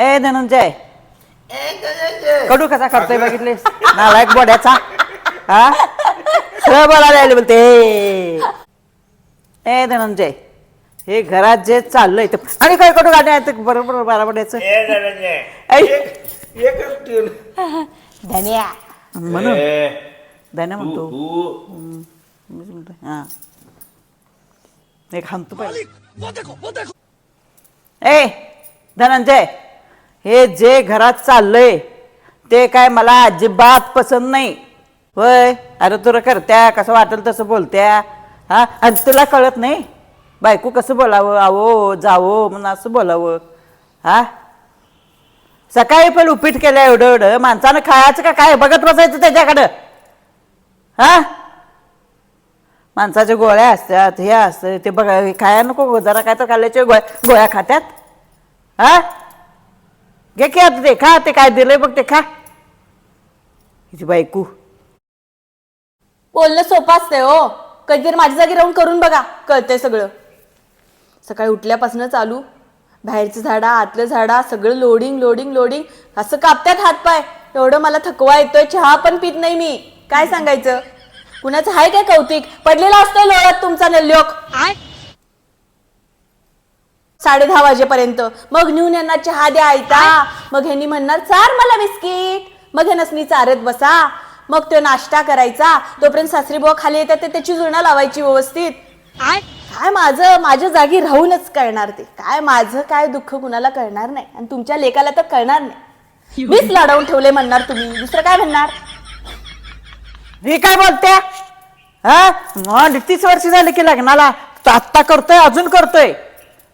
ए धनंजय. कडू कसा करतोय बघितले नालायक बोड्याचा हा? सरळ बोलायला आले बोलते. ए धनंजय. हे घरात जे चाललंय ते आणि काय कडू गाड्या आहेत बरोबर एकच ट्यून. धन्या. म्हणून ए, धन्य म्हणतो. तू. मीच म्हणतोय, हा. एक पहिले. ए धनंजय. हे जे घरात चाललंय ते काय मला अजिबात पसंत नाही. होय? अरे तुला करत्या कसं वाटेल तसं बोलत्या? हा? आणि तुला कळत नाही? बायको कसं बोलावं? आवो जावो म्हणून असं बोलावं. हा? सकाळी पण उपीट केलं एवढं एवढं. माणसानं खायचं का काय? बघत बसायचं त्याच्याकडं. हा? माणसाच्या गोळ्या असतात हे असतं ते बघा खाया नको जरा काय तर खाल्ल्याच्या गोळ्या गोळ्या खात्यात. हा? घे की आता ते खा ते काय दिलंय बघ ते खा. हिची बायकू बोलणं सोपं असतंय हो. कधीतरी माझ्या जागी राहून करून बघा कळतंय सगळं. सकाळी उठल्यापासून चालू. बाहेरचं झाडा आतलं झाडा सगळं लोडिंग लोडिंग लोडिंग असं कापतात हातपाय. एवढं मला थकवा येतोय चहा पण पित नाही मी. काय सांगायचं? कुणाचं आहे काय कौतिक? पडलेला असतोय लोळत तुमचा नल्लोक साडे दहा वाजेपर्यंत. मग नेऊन यांना चहा द्यायचा. मग ह्यांनी म्हणणार चार मला बिस्किट. मग हे नसनी चारत बसा. मग तो नाश्ता करायचा. तोपर्यंत सासरी बुवा खाली येतात ते त्याची जुळणा लावायची व्यवस्थित. काय माझं? माझ्या जागी राहूनच कळणार ते. काय माझं काय दुःख कुणाला कळणार नाही. आणि तुमच्या लेकाला तर कळणार नाही. मीच लढवून ठेवले म्हणणार तुम्ही. दुसरं काय म्हणणार? हे काय बोलत्या हा? मग तीस वर्ष झाले की लग्नाला. तो आत्ता करतोय अजून करतोय.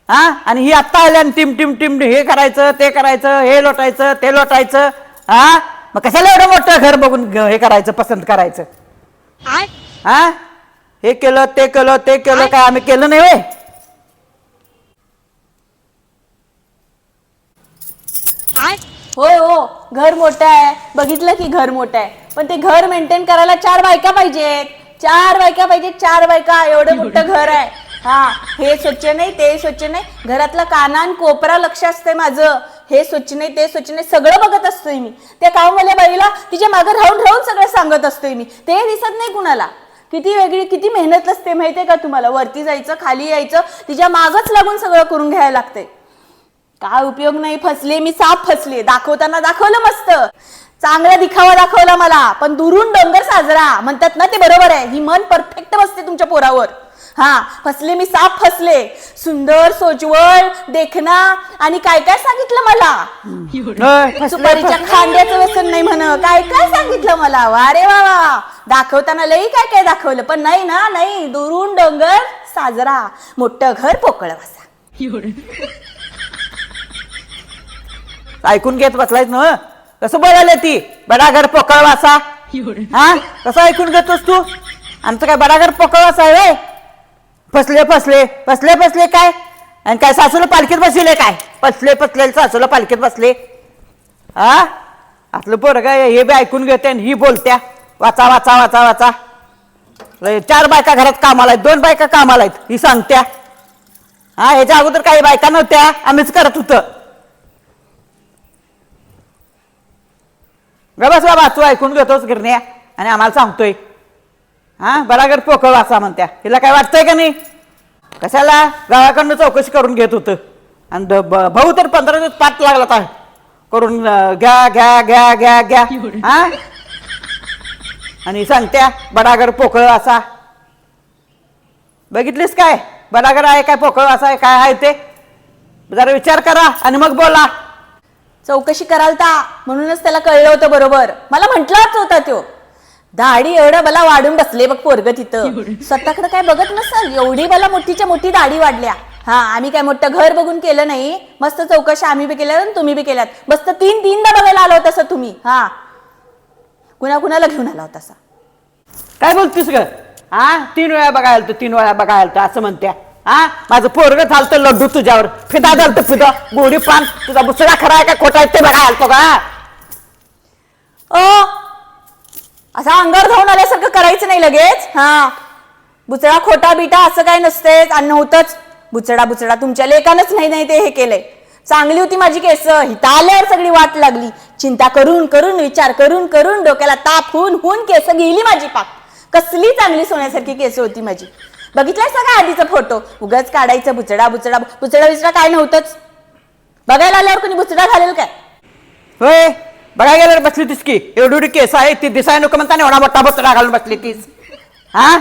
हा? आणि ही आत्ता आल्या आणि टिम टिम टिम हे करायचं ते करायचं हे लोटायचं ते लोटायचं. हा? मग कशाला एवढं मोठं घर बघून हे करायचं पसंत करायचं? हा? हे केलं ते केलं ते केलं काय आम्ही केलं नाही होय? होय हो. घर मोठं आहे. बघितलं की घर मोठं आहे. पण ते घर मेंटेन करायला चार बायका पाहिजेत. चार बायका पाहिजेत चार बायका. एवढं मोठं घर आहे. हा हे स्वच्छ नाही ते स्वच्छ नाही. घरातला कानान कोपरा लक्ष असते माझं. हे स्वच्छ नाही ते स्वच्छ नाही. सगळं बघत असतोय मी. त्या कामवाल्या बाईला तिच्यामागे राहून राहून सगळं सांगत असतोय मी. ते दिसत नाही कुणाला. किती वेगळी किती मेहनत असते माहितीये का तुम्हाला? वरती जायचं खाली यायचं तिच्या मागच लागून सगळं करून घ्यायला लागतंय. काय उपयोग नाही फसले मी साप फसले. दाखवताना दाखवलं मस्त. चांगला दिखावा दाखवला मला. पण दुरून डोंगर साजरा. म्हणतात ना ते बरोबर आहे. ही मन परफेक्ट बसते तुमच्या पोरावर. हा फसले मी साप फसले. सुंदर सोजवळ देखना आणि काय काय सांगितलं मला? सुपारीच्या. खांद्याचं व्यसन नाही म्हण. काय काय सांगितलं मला? वा रे वा वा. दाखवताना लई काय काय दाखवलं. पण नाही ना नाही. दुरून डोंगर साजरा. मोठं घर पोकळ बसा ऐकून घेत बसलायच ना कसं बोलायला ती? बडागर पोकळ वासा. हा? कसं ऐकून घेतोस तू? आमचं काय बडागर पोकळ वासा आहे? फसले फसले फसले फसले काय? आणि काय सासूला पालखीत बसले काय? फसले फसले सासूला पालखीत बसले. हा आपलं पोरग हे बी ऐकून घेते आणि ही बोलत्या. वाचा वाचा वाचा वाचा. लय चार बायका घरात कामाला आहेत दोन बायका कामाला आहेत ही सांगत्या. हा ह्याच्या अगोदर काही बायका नव्हत्या आम्हीच करत होतं. ग बस बाबा तू ऐकून घेतोस गिरण्या. आणि आम्हाला सांगतोय. हा? बरागर पोकळ वाचा म्हणत्या. तिला काय वाटतंय का नाही? कशाला? गावाकडनं चौकशी करून घेत होतं. आणि भाऊ तर पंधरा दिवस पाठ लागला होता करून घ्या घ्या घ्या घ्या घ्या. हा? आणि सांगत्या बडागर पोकळ असा बघितलीस काय? बडागर आहे काय पोकळ असा आहे? काय आहे ते? जरा विचार करा आणि मग बोला. चौकशी कराल ता. म्हणूनच त्याला कळलं होतं बरोबर. मला म्हंटलाच होता तो दाढी एवढं मला वाढून बसले बघ पोरग तिथं. स्वतःकडे काय बघत नसल? एवढी मला मोठीच्या मोठी दाढी वाढल्या. हा आम्ही काय मोठं घर बघून केलं नाही. मस्त चौकशी आम्ही बी केल्या तुम्ही बी केल्यात. मस्त तीन तीनदा बघायला आलो तसं तुम्ही. हा. कुणा कुणाला घेऊन आला होता काय बोलतीस ग? हा? तीन वेळा बघायला तीन वेळा बघायला असं म्हणत्या. हा? माझं पोरग झालतं लड्डू तुझ्यावर. फिदा झालतं फिदा. गोडी पान. तुझा बुसरा खरा आहे का खोटा आहे ते बघायला तो का ओ असा अंगावर धावून आल्यासारखं करायचं नाही लगेच. हा. बुचडा खोटा बिटा असं काय नसतेच आणि नव्हतंच. बुचडा बुचडा तुमच्या लेखानच नाही नाही ते हे केलंय. चांगली होती माझी केस. हिता आल्यावर सगळी वाट लागली. चिंता करून करून विचार करून करून डोक्याला ताप होऊन होऊन केस गेली माझी पाक. कसली चांगली सोन्यासारखी केस होती माझी. बघितलाय सगळा आधीचा फोटो? उगाच काढायचं बुचडा बुचडा बुचडा बिचडा काय नव्हतंच. बघायला आल्यावर कोणी बुचडा घालेल काय? होय. बघा बसली तीस की? एवढी एवढी केस आहे ती दिसाय नको म्हणता एवढा मोठा बसरा घालून बसली तीस हा?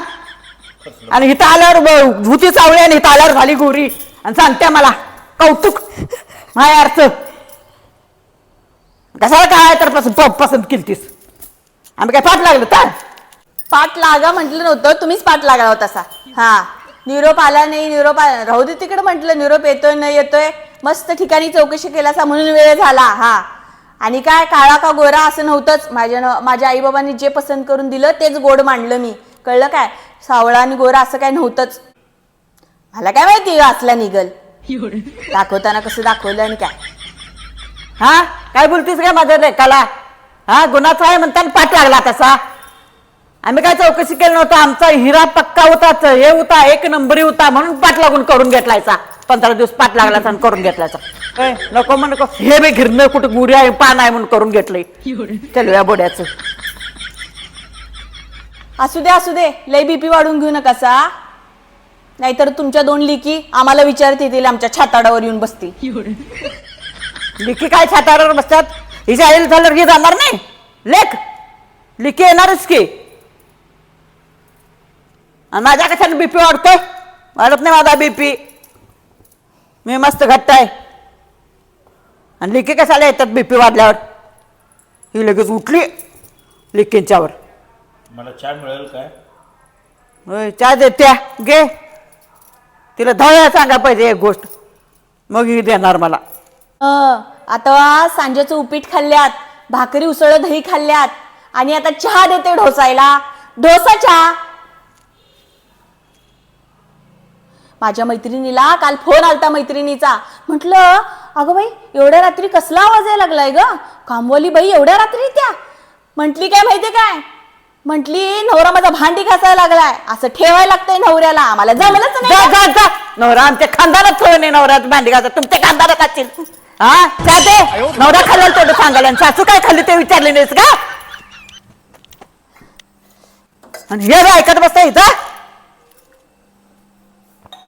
आणि इथं आल्यावर ब- भूती चावली आणि इथं आल्यावर झाली गोरी. आणि सांगते मला कौतुक माय अर्थ. कशाला काय तर पसंत प- केली केलतीस? आम्ही काय पाठ लागलं तर? पाठ लागा म्हटलं नव्हतं तुम्हीच पाठ लागला होता असा. हा. निरोप आला नाही निरोप आला राहू दे तिकडे म्हटलं निरोप येतोय नाही येतोय. मस्त ठिकाणी चौकशी केलासा म्हणून वेळ झाला. हा. आणि काय काळा का गोरा असं नव्हतंच. माझ्या माझ्या आईबाबांनी जे पसंत करून दिलं तेच गोड मांडलं मी. कळलं काय? सावळा आणि गोरा असं काय नव्हतंच. मला काय माहिती असला निघल. दाखवताना कसं दाखवलं आणि काय? हा? काय बोलतीस काय माझ्या लेकाला? हा? गुन्हाचा आहे म्हणताना पाठ लागला तसा. आम्ही काय चौकशी केली नव्हतं. आमचा हिरा पक्का होताच हे होता एक नंबरी होता म्हणून पाठ लागून करून घेतलायचा. पंधरा दिवस पाठ लागला आणि करून घेतलायचा ए, नको म्हण नको. हे बी घिरणं कुठं गुरी आहे पान आहे म्हणून करून घेतलंय. चलव्या बोड्याचं. असू दे असू दे. लय बीपी वाढून घेऊ नकासा नाहीतर तुमच्या दोन लिकी आम्हाला विचारत येतील आमच्या छाताडावर येऊन बसतील. लिकी काय छातावर बसतात? हिच्या आईला झालं ही जाणार नाही? लेख. लिकी येणारच की. आणि माझ्या कशाने बीपी वाढतोय? वाढत नाही माझा बीपी मी मस्त घट्ट आहे. आणि लिकी कशाला येतात बीपी वाढल्यावर ही लगेच उठली लिकींच्यावर. मला चहा मिळेल काय? होय चहा देत्या. घे. तिला दहा सांगा पाहिजे एक गोष्ट. मग ही देणार मला. हं, आता सांजेचं उपीट खाल्ल्यात भाकरी उसळ दही खाल्ल्यात. आणि आता चहा देते ढोसायला. ढोसा चहा. माझ्या मैत्रिणीला काल फोन आलता मैत्रिणीचा. म्हटलं अगं बाई एवढ्या रात्री कसला आवाज यायला लागलाय ग? कामवाली बाई एवढ्या रात्री त्या म्हंटली काय माहितीये काय? म्हंटली नवरा माझा भांडी घासायला लागलाय. असं ठेवायला लागतंय नवऱ्याला. आम्हाला जमलंच जा नाही. जा जा नवरा आमच्या खानदारात सोय नाही नवऱ्यात भांडी घालतात तुमच्या खानदारात असतील हा? ते नवरा खाल्ला सांगायला आणि सासू काय खाल्ली ते विचारले नाहीस का आणि हे ऐकत बसता इथं